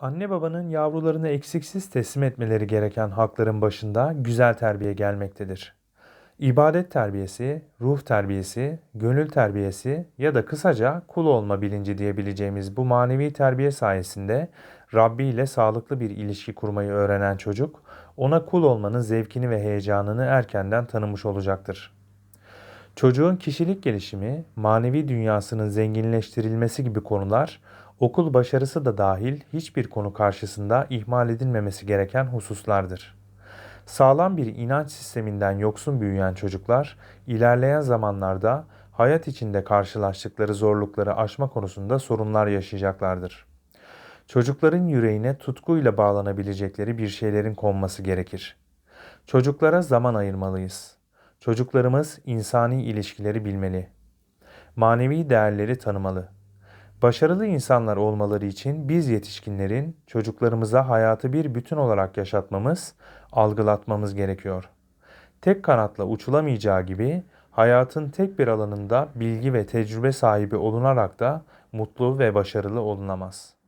Anne babanın yavrularını eksiksiz teslim etmeleri gereken hakların başında güzel terbiye gelmektedir. İbadet terbiyesi, ruh terbiyesi, gönül terbiyesi ya da kısaca kul olma bilinci diyebileceğimiz bu manevi terbiye sayesinde Rabbi ile sağlıklı bir ilişki kurmayı öğrenen çocuk, ona kul olmanın zevkini ve heyecanını erkenden tanımış olacaktır. Çocuğun kişilik gelişimi, manevi dünyasının zenginleştirilmesi gibi konular, okul başarısı da dahil hiçbir konu karşısında ihmal edilmemesi gereken hususlardır. Sağlam bir inanç sisteminden yoksun büyüyen çocuklar, ilerleyen zamanlarda hayat içinde karşılaştıkları zorlukları aşma konusunda sorunlar yaşayacaklardır. Çocukların yüreğine tutkuyla bağlanabilecekleri bir şeylerin konması gerekir. Çocuklara zaman ayırmalıyız. Çocuklarımız insani ilişkileri bilmeli. Manevi değerleri tanımalı. Başarılı insanlar olmaları için biz yetişkinlerin çocuklarımıza hayatı bir bütün olarak yaşatmamız, algılatmamız gerekiyor. Tek kanatla uçulamayacağı gibi hayatın tek bir alanında bilgi ve tecrübe sahibi olunarak da mutlu ve başarılı olunamaz.